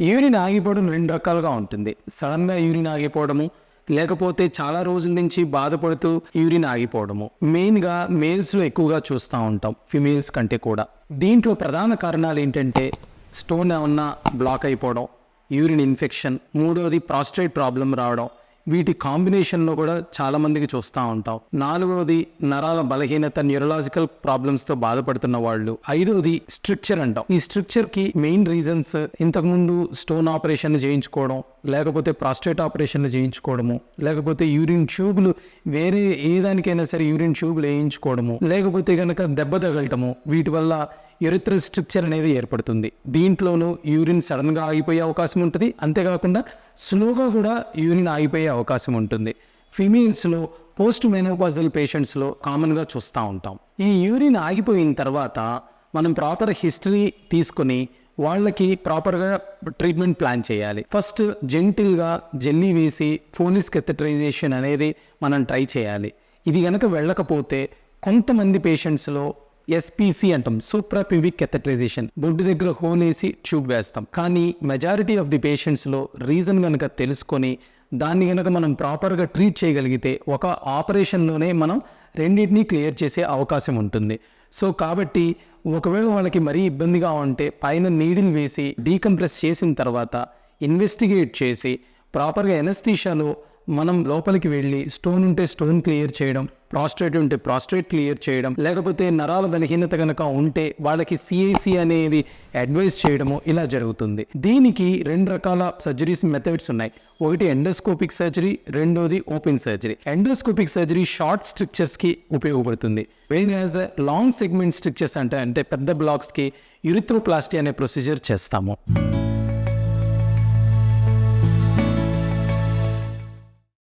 Urine ఆగిపోవడం రెండు రకాలుగా ఉంటుంది. సడన్గా యూరిన్ ఆగిపోవడము లేకపోతే చాలా రోజుల నుంచి బాధపడుతూ యూరిన్ ఆగిపోవడము. మెయిన్గా మేల్స్లో ఎక్కువగా చూస్తూ ఉంటాం ఫిమేల్స్ కంటే కూడా. దీంట్లో ప్రధాన కారణాలు ఏంటంటే స్టోన్ ఏమన్నా బ్లాక్ అయిపోవడం యూరిన్ ఇన్ఫెక్షన్ మూడోది ప్రాస్టేట్ ప్రాబ్లం రావడం వీటి కాంబినేషన్లో కూడా చాలామందికి చూస్తూ ఉంటాం. నాలుగవది నరాల బలహీనత న్యూరలాజికల్ ప్రాబ్లమ్స్తో బాధపడుతున్న వాళ్ళు. ఐదవది స్ట్రక్చర్ అంటాం. ఈ స్ట్రిక్చర్కి మెయిన్ రీజన్స్ ఇంతకుముందు స్టోన్ ఆపరేషన్ చేయించుకోవడం లేకపోతే ప్రాస్టేట్ ఆపరేషన్లు చేయించుకోవడము లేకపోతే యూరిన్ ట్యూబ్లు వేరే ఏ దానికైనా సరే యూరిన్ ట్యూబ్లు వేయించుకోవడము లేకపోతే కనుక దెబ్బ తగలటము వీటి వల్ల ఎరిత్రల్ స్ట్రక్చర్ అనేది ఏర్పడుతుంది. దీంట్లోనూ యూరిన్ సడన్గా ఆగిపోయే అవకాశం ఉంటుంది. అంతేకాకుండా స్లోగా కూడా యూరిన్ ఆగిపోయే అవకాశం ఉంటుంది. ఫీమేల్స్లో పోస్ట్ మెనోపాజల్ పేషెంట్స్లో కామన్గా చూస్తూ ఉంటాం. ఈ యూరిన్ ఆగిపోయిన తర్వాత మనం ప్రాపర్ హిస్టరీ తీసుకొని వాళ్ళకి ప్రాపర్గా ట్రీట్మెంట్ ప్లాన్ చేయాలి. ఫస్ట్ జెంటిల్గా జెల్లీ వేసి ఫోనిస్ కెథటరైజేషన్ అనేది మనం ట్రై చేయాలి. ఇది కనుక వెళ్ళకపోతే కొంతమంది పేషెంట్స్లో ఎస్పీసీ అంటాం. సూపర్ పివిక్ కెథటైజేషన్ బొడ్డు దగ్గర హోల్ వేసి ట్యూబ్ వేస్తాం. కానీ మెజారిటీ ఆఫ్ ది పేషెంట్స్లో రీజన్ కనుక తెలుసుకొని దాన్ని కనుక మనం ప్రాపర్గా ట్రీట్ చేయగలిగితే ఒక ఆపరేషన్లోనే మనం రెండింటినీ క్లియర్ చేసే అవకాశం ఉంటుంది. సో కాబట్టి ఒకవేళ వాళ్ళకి మరీ ఇబ్బందిగా ఉంటే పైన నీడిల్ వేసి డీకంప్రెస్ చేసిన తర్వాత ఇన్వెస్టిగేట్ చేసి ప్రాపర్గా ఎనస్థీషాలో మనం లోపలికి వెళ్ళి స్టోన్ ఉంటే స్టోన్ క్లియర్ చేయడం ప్రాస్ట్రేట్ ఉంటే ప్రాస్ట్రేట్ క్లియర్ చేయడం లేకపోతే నరాల బలహీనత కనుక ఉంటే వాళ్ళకి సిఐసి అనేది అడ్వైస్ చేయడము ఇలా జరుగుతుంది. దీనికి రెండు రకాల సర్జరీస్ మెథడ్స్ ఉన్నాయి. ఒకటి ఎండోస్కోపిక్ సర్జరీ రెండోది open surgery endoscopic surgery short స్ట్రక్చర్స్కి ఉపయోగపడుతుంది. వేరే యాజ్ లాంగ్ సెగ్మెంట్ స్ట్రక్చర్స్ అంటే అంటే పెద్ద బ్లాక్స్కి యురిథ్రోప్లాస్టీ అనే ప్రొసీజర్ చేస్తాము.